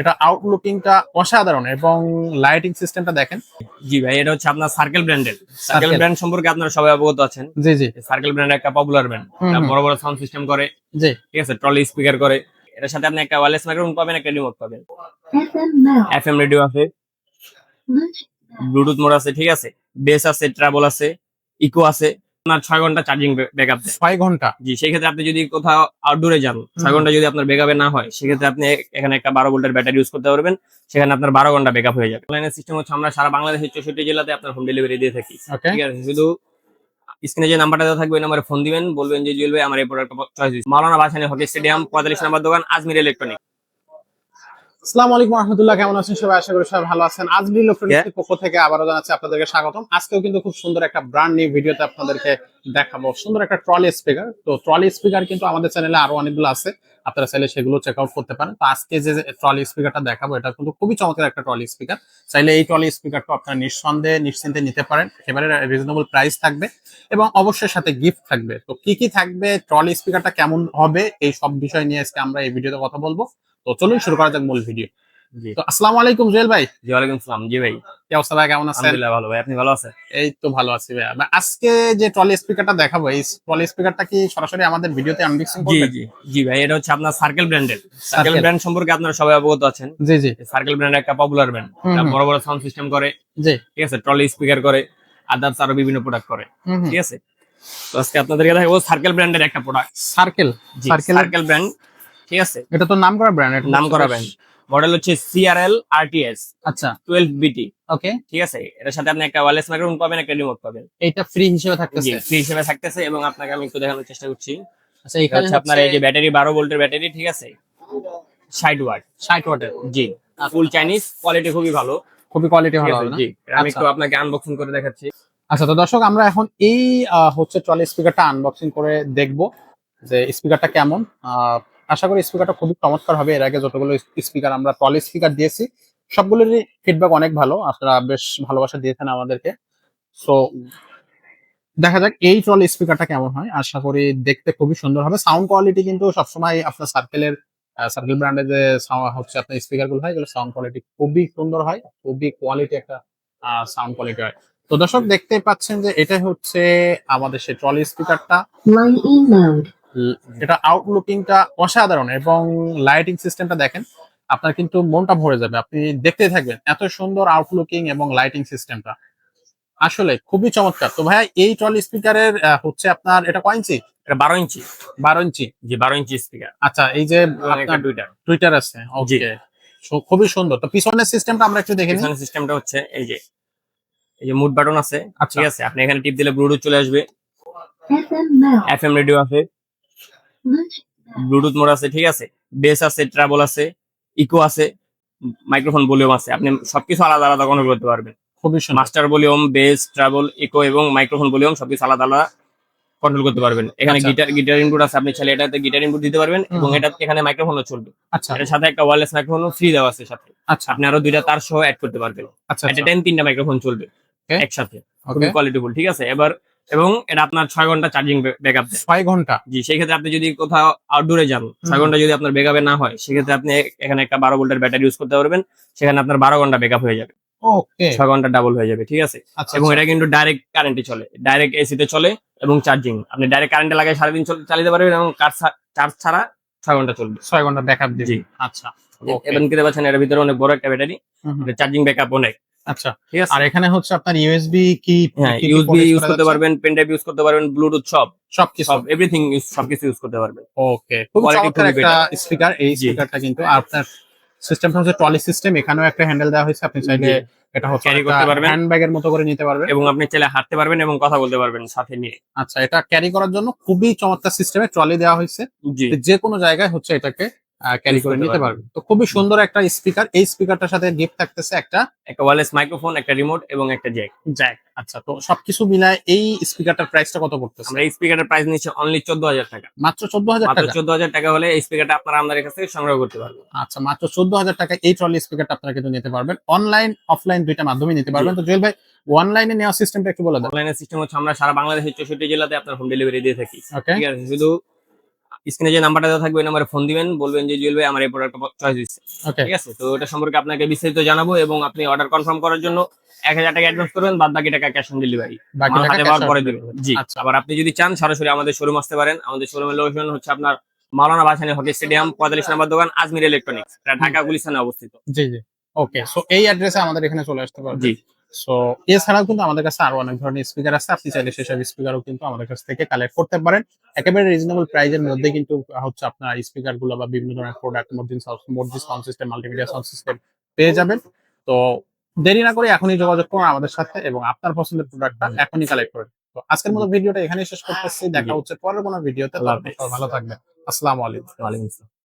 এটা আউটলুকিংটা অসাধারণ এবং লাইটিং সিস্টেমটা দেখেন। জি ভাই এটা হচ্ছে আপনার সার্কেল ব্র্যান্ডের সার্কেল ব্র্যান্ড সম্পর্কে আপনারা সবাই অবগত আছেন। জি জি। সার্কেল ব্র্যান্ড একটা পপুলার ব্র্যান্ড। বড় বড় সাউন্ড সিস্টেম করে। জি। ঠিক আছে ট্রলি স্পিকার করে। এটার সাথে আপনি একটা ওয়্যারলেস মাইক্রোফোন পাবেন একটা রিমোট পাবেন। এফএম রেডিও আছে। ব্লুটুথ মোড আছে ঠিক আছে। বেস আছে ট্রাবল আছে ইকো আছে। আপনার ছয় ঘণ্টা চার্জিং ব্যাকআপ ছয় ঘণ্টা? জি সেক্ষেত্রে আপনি যদি কোথাও আউটডোরে যান ছয় ঘণ্টা যদি আপনার ব্যাকআপে না হয় সেক্ষেত্রে আপনি এখানে একটা বারো ভোল্টের ব্যাটারি ইউজ করতে পারবেন। সেখানে আপনার বারো ঘণ্টা ব্যাকআপ হয়ে যাবে। অনলাইনের সিস্টেম হচ্ছে আমরা সারা বাংলাদেশের চৌষট্টি জেলাতে আপনার হোম ডেলিভারি দিয়ে থাকি। ঠিক আছে? শুধু স্ক্রিনে যে নাম্বারটা দেওয়া থাকবে নাম্বারে ফোন দিবেন বলবেন যে জুয়েল ভাই আমার এই প্রোডাক্ট চয়েস দিচ্ছি। মাওলানা বাসানি হকি স্টেডিয়াম পঁয়তাল্লিশ নাম্বার দোকান আজমির ইলেকট্রনিক আসসালামু আলাইকুম রহমতুল্লাহ কেমন আছেন সবাই? আশা করি সবাই ভালো আছেন। আজমি ইলেকট্রনিক্সের পক্ষ থেকে আবারও জানাচ্ছি আপনাদেরকে স্বাগতম। আজকেও কিন্তু খুব সুন্দর একটা ব্র্যান্ড নিউ ভিডিওতে আপনাদেরকে দেখাবো। সুন্দর একটা ট্রলি স্পিকার তো ট্রলি স্পিকার কিন্তু আমাদের চ্যানেলে আরও অনেকগুলো আছে। আপনারা চাইলে সেগুলো চেক আউট করতে পারেন। তো আজকে যে ট্রলি স্পিকারটা দেখাবো এটা কিন্তু খুবই চমৎকার একটা ট্রলি স্পিকার চাইলে এই ট্রলি স্পিকারটা আপনারা নিঃসন্দেহে নিশ্চিন্তে নিতে পারেন। একেবারে রিজনেবল প্রাইস থাকবে এবং অবশ্যই সাথে গিফট থাকবে। তো কি কি থাকবে ট্রলি স্পিকারটা কেমন হবে এই সব বিষয় নিয়ে আজকে আমরা এই ভিডিওতে কথা বলব। তো চলুন শুরু করা যাক মূল ভিডিও তো আসসালামু আলাইকুম জুয়েল ভাই। জি ওয়ালাইকুম সালাম জি ভাই। কি অবস্থা ভাই? কেমন আছেন? আলহামদুলিল্লাহ ভালো ভাই আপনি ভালো আছেন? এই তো ভালো আছি ভাই। আজকে যে ট্রলি স্পিকারটা দেখাবো এই ট্রলি স্পিকারটা কি সরাসরি আমাদের ভিডিওতে আনবক্সিং করবেন? জি জি ভাই এটা হচ্ছে আপনার সার্কেল ব্র্যান্ডের সার্কেল ব্র্যান্ড সম্পর্কে আপনারা সবাই অবগত আছেন। জি জি। সার্কেল ব্র্যান্ড একটা পপুলার ব্র্যান্ড। বড় বড় সাউন্ড সিস্টেম করে। জি। ঠিক আছে ট্রলি স্পিকার করে আদার্স আরও বিভিন্ন প্রোডাক্ট করে। ঠিক আছে? তো আজকে আপনাদেরকে দেখাবো সার্কেল ব্র্যান্ডের একটা product circle circle circle brand ঠিক আছে? এটা তো নাম করা ব্র্যান্ড নাম করা ব্র্যান্ড মডেল হচ্ছে সিআরএল আরটিএস আচ্ছা। টুয়েলভ বিটি ওকে ঠিক আছে? এটার সাথে আপনি একটা ওয়্যারলেস মাইক্রোফোন পাবেন একটা রিমোট পাবেন। এটা ফ্রি হিসেবে থাকতেছে। ফ্রি হিসেবে থাকতেছে এবং আপনাকে আমি একটু দেখানোর চেষ্টা করছি। আচ্ছা এখানে হচ্ছে আপনার এই যে ব্যাটারি বারো ভোল্টের ব্যাটারি ঠিক আছে? ষাট ওয়াট। 60 ওয়াটের। জি ফুল চাইনিজ কোয়ালিটি খুবই ভালো। খুবই কোয়ালিটি ভালো জি আমি আচ্ছা। একটু আপনাকে আনবক্সিং করে দেখাচ্ছি। আচ্ছা তো দর্শক আমরা এখন এই হচ্ছে ট্রলি স্পিকারটা আনবক্সিং করে দেখব যে স্পিকারটা কেমন। আহ, আশা করি স্পিকারটা খুবই চমৎকার হবে। এর আগে যতগুলো স্পিকার আমরা ট্রলি স্পিকার দিয়েছি, সবগুলোরই ফিডব্যাক অনেক ভালো। আপনারা বেশ ভালোবাসা দিয়েছেন আমাদেরকে। সো দেখা যাক এই ট্রলি স্পিকারটা কেমন হয়। আশা করি দেখতে খুবই সুন্দর হবে। সাউন্ড কোয়ালিটি কিন্তু সবসময় আপনার সার্কেলের সার্কেল ব্র্যান্ডের যে হচ্ছে আপনার স্পিকারগুলো হয় এগুলো সাউন্ড কোয়ালিটি খুবই সুন্দর হয়। খুবই কোয়ালিটি একটা সাউন্ড কোয়ালিটি হয়। তো দর্শক দেখতে পাচ্ছেন যে এটা হচ্ছে আমাদের সেই ট্রলি স্পিকারটা. এটা আউটলুকিংটা অসাধারণ এবং লাইটিং সিস্টেমটা দেখেন আপনার কিন্তু মনটা ভরে যাবে। আপনি দেখতেই থাকবেন এত সুন্দর আউটলুকিং এবং লাইটিং সিস্টেমটা আসলে খুবই চমৎকার। তো ভাইয়া এই ট্রলি স্পিকারের হচ্ছে আপনার এটা কয় ইঞ্চি এটা বারো ইঞ্চি বারো ইঞ্চি জি বারো ইঞ্চি স্পিকার আচ্ছা এই যে আপনার টুইটার টুইটার আছে। জি। ওকে খুবই সুন্দর। তো পিছনের সিস্টেমটা আমরা একটু দেখে নিই। পিছনের সিস্টেমটা হচ্ছে এই যে এই যে মুড বাটন আছে। আচ্ছা। ঠিক আছে? আপনি এখানে টিপ দিলে ব্লুটুথ চলে আসবে. এফএম রেডিও আছে. ব্লুটুথ মোড আছে ঠিক আছে? বেস আছে ট্রাবল আছে ইকো আছে মাইক্রোফোন ভলিউম আছে। আপনি সবকিছু আলাদা আলাদা কন্ট্রোল করতে পারবেন। খুবই সুন্দর। Master volume bass treble echo এবং মাইক্রোফোন ভলিউম সবকিছু আলাদা আলাদা কন্ট্রোল করতে পারবেন। এখানে আচ্ছা। গিটার গিটার ইনপুট আছে আপনি চাইলে এটাতে গিটার ইনপুট দিতে পারবেন এবং এটা এখানে মাইক্রোফোনও চলবে। আচ্ছা। এটার সাথে একটা ওয়্যারলেস মাইক্রোফোনও ফ্রি দেওয়া আছে সাথে। আচ্ছা। আপনি আরও দুইটা তার সহ অ্যাড করতে পারবেন। আচ্ছা এট এ টাইম তিনটা মাইক্রোফোন চলবে একসাথে। খুবই কোয়ালিটিফুল ঠিক আছে? এবার এবং এটা আপনার ছয় ঘণ্টা চার্জিং ব্যাকআপ ছয় ঘণ্টা? জি সেই ক্ষেত্রে আপনি যদি কোথাও আউটডোরে যান ছয় ঘণ্টা যদি আপনার ব্যাকআপে না হয় সেক্ষেত্রে আপনি এখানে একটা বারো ভোল্টের ব্যাটারি ইউজ করতে পারবেন সেখানে আপনার বারো ঘণ্টা ব্যাকআপ হয়ে যাবে। ছয় ঘণ্টা ডাবল হয়ে যাবে ঠিক আছে? আচ্ছা এবং আচ্ছা। এটা কিন্তু ডাইরেক্ট কারেন্টে চলে। ডাইরেক্ট এসিতে চলে এবং চার্জিং আপনি ডাইরেক্ট কারেন্টে লাগাই সারাদিন চল- চালাতে পারবেন এবং চার্জ ছাড়া ছয় ঘণ্টা চলবে। ছয় ঘণ্টা ব্যাকআপ দিবে। জি। আচ্ছা। এবং কিনতে পাচ্ছেন এর ভিতরে অনেক বড় একটা ব্যাটারি। চার্জিং ব্যাকআপ অনেক আচ্ছা আর এখানে হচ্ছে আপনার ইউএসবি কি হ্যাঁ ইউএসবি ইউজ করতে পারবেন পেন ড্রাইভ ইউজ করতে পারবেন ব্লুটুথ সব। সবকিছু সব এভরিথিং সবকিছু ইউজ করতে পারবেন। ওকে খুব চমৎকার একটা স্পিকার এই। স্পিকারটা কিন্তু আপনার সিস্টেমটা হচ্ছে ট্রলি সিস্টেম এখানেও একটা হ্যান্ডেল দেওয়া হয়েছে আপনি চাইলে এটা হচ্ছে Carry করতে পারবেন। হ্যান্ড ব্যাগের মতো করে নিতে পারবেন। এবং আপনি চাইলে হাঁটতে পারবেন এবং কথা বলতে পারবেন সাথে নিয়ে। আচ্ছা এটা ক্যারি করার জন্য খুবই চমৎকার সিস্টেমে ট্রলি দেওয়া হয়েছে। যে কোনো জায়গায় হচ্ছে এটাকে ক্যারি করে নিতে। পারবেন। তো খুবই সুন্দর একটা স্পিকার এই স্পিকারটার সাথে গিফট থাকতেছে একটা একটা ওয়ারলেস মাইক্রোফোন একটা রিমোট এবং একটা জ্যাক জ্যাক আচ্ছা তো সবকিছু মিলায় এই স্পিকারটার প্রাইসটা কত পড়তেছে? আমরা এই স্পিকারের প্রাইস নিচ্ছি অনলি চোদ্দ হাজার টাকা। মাত্র চোদ্দ হাজার মাত্র টাকা? চোদ্দ হাজার টাকা হলে এই স্পিকারটা আপনারা আমাদের কাছ থেকে সংগ্রহ করতে পারবেন। আচ্ছা মাত্র চোদ্দ হাজার টাকা এই ট্রলি স্পিকারটা আপনারা কিন্তু নিতে পারবেন। অনলাইন অফলাইন দুইটা মাধ্যমে নিতে পারবেন। তো জুয়েল ভাই অনলাইনে নেওয়ার সিস্টেমটা একটু বলে দেন। অনলাইনের সিস্টেম হচ্ছে আমরা সারা বাংলাদেশের চৌষট্টি জেলাতে আপনার হোম ডেলিভারি দিয়ে থাকি। ঠিক আছে শুধু স্ক্রিনে যে নাম্বারটা দেওয়া থাকবে ওই নাম্বারে ফোন দিবেন বলবেন যে জুয়েল ভাই আমার এই প্রোডাক্টটা চয়েস ওকে ঠিক আছে? তো এটা সম্পর্কে আপনাকে বিস্তারিত জানাব এবং আপনি অর্ডার কনফার্ম করার জন্য এক হাজার টাকা অ্যাডভান্স করবেন বাদ বাকি টাকা ক্যাশ অন ডেলিভারি বাকি টাকা হাতে পাওয়ার পরে। দিবেন জি। আচ্ছা। আবার আপনি যদি চান সরাসরি আমাদের শোরুম আসতে পারেন। আমাদের শোরুমের লোকেশন হচ্ছে আপনার মাওলানা ভাসানী হকি স্টেডিয়াম পঁয়তাল্লিশ নম্বর দোকান আজমির ইলেকট্রনিক্স ঢাকা গুলিস্তানে অবস্থিত। জি জি। ওকে সো এই অ্যাড্রেসে আমাদের এখানে চলে আসতে পারবে। জি। সো এছাড়াও কিন্তু আমাদের কাছে আরও অনেক ধরনের স্পিকার আছে। আপনি চাইলে সেসব স্পিকারও কিন্তু আমাদের কাছ থেকে কালেক্ট করতে পারেন। একেবারে রিজনেবল প্রাইজের মধ্যে কিন্তু হচ্ছে আপনার স্পিকারগুলো বা বিভিন্ন ধরনের প্রোডাক্ট মধ্যে মধ্যে sound system multimedia sound system পেয়ে যাবেন। তো দেরি না করে এখনই যোগাযোগ করুন আমাদের সাথে এবং আপনার পছন্দের প্রোডাক্টটা এখনই কালেক্ট করুন। তো আজকের মতো ভিডিওটা এখানেই শেষ করতেছি। দেখা হচ্ছে পরের কোনো ভিডিওতে ভালো থাকবেন। আসসালামু আলাইকুম। ওয়ালাইকুম আসসালাম।